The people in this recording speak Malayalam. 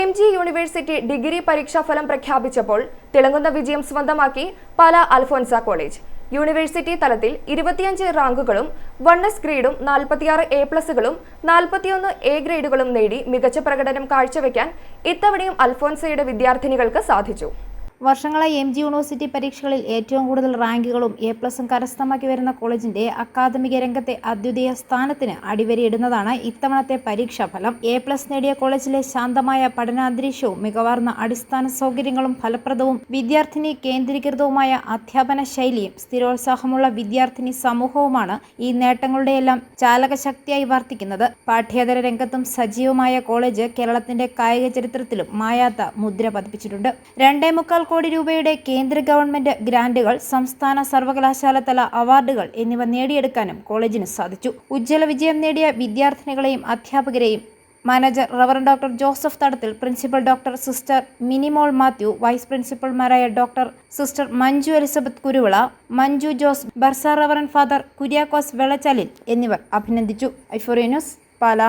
എം ജി യൂണിവേഴ്സിറ്റി ഡിഗ്രി പരീക്ഷാഫലം പ്രഖ്യാപിച്ചപ്പോൾ തിളങ്ങുന്ന വിജയം സ്വന്തമാക്കി പാല അൽഫോൻസ കോളേജ്. യൂണിവേഴ്സിറ്റി തലത്തിൽ ഇരുപത്തിയഞ്ച് റാങ്കുകളും വൺ എസ് ഗ്രേഡും നാൽപ്പത്തിയാറ് എ പ്ലസുകളും നാൽപ്പത്തിയൊന്ന് എ ഗ്രേഡുകളും നേടി മികച്ച പ്രകടനം കാഴ്ചവെക്കാൻ ഇത്തവണയും അൽഫോൻസയുടെ വിദ്യാർത്ഥിനികൾക്ക് സാധിച്ചു. വർഷങ്ങളായി എം ജി യൂണിവേഴ്സിറ്റി പരീക്ഷകളിൽ ഏറ്റവും കൂടുതൽ റാങ്കുകളും എ പ്ലസും കരസ്ഥമാക്കി വരുന്ന കോളേജിന്റെ അക്കാദമിക രംഗത്തെ അദ്വിതീയ സ്ഥാനത്തിന് അടിവരയിടുന്നതാണ് ഇത്തവണത്തെ പരീക്ഷാഫലം എ പ്ലസ് നേടിയ കോളേജിലെ ശാന്തമായ പഠനാന്തരീക്ഷവും മികവാർന്ന അടിസ്ഥാന സൗകര്യങ്ങളും ഫലപ്രദവും വിദ്യാർത്ഥിനി കേന്ദ്രീകൃതവുമായ അധ്യാപന ശൈലിയും സ്ഥിരോത്സാഹമുള്ള വിദ്യാർത്ഥിനി സമൂഹവുമാണ് ഈ നേട്ടങ്ങളുടെയെല്ലാം ചാലകശക്തിയായി വർത്തിക്കുന്നത്. പാഠ്യേതര രംഗത്തും സജീവമായ കോളേജ് കേരളത്തിന്റെ കായിക ചരിത്രത്തിലും മായാത്ത മുദ്ര പതിപ്പിച്ചിട്ടുണ്ട്. രണ്ടേ മുക്കാൽ കോടി രൂപയുടെ കേന്ദ്ര ഗവൺമെന്റ് ഗ്രാന്റുകൾ സംസ്ഥാന സർവകലാശാല തല അവാർഡുകൾ എന്നിവ നേടിയെടുക്കാനും കോളേജിന് സാധിച്ചു. ഉജ്ജ്വല വിജയം നേടിയ വിദ്യാർത്ഥിനികളെയും അധ്യാപകരെയും manager reverend doctor Joseph Thadathil principal doctor sister Minimol Mathew vice പ്രിൻസിപ്പൽമാരായ doctor sister Manju Elizabeth Kuruvila Manju Jose bursar reverend father Kuriakose Vellachalil എന്നിവർ അഭിനന്ദിച്ചു. ഐഫോറിയ ന്യൂസ് പാല.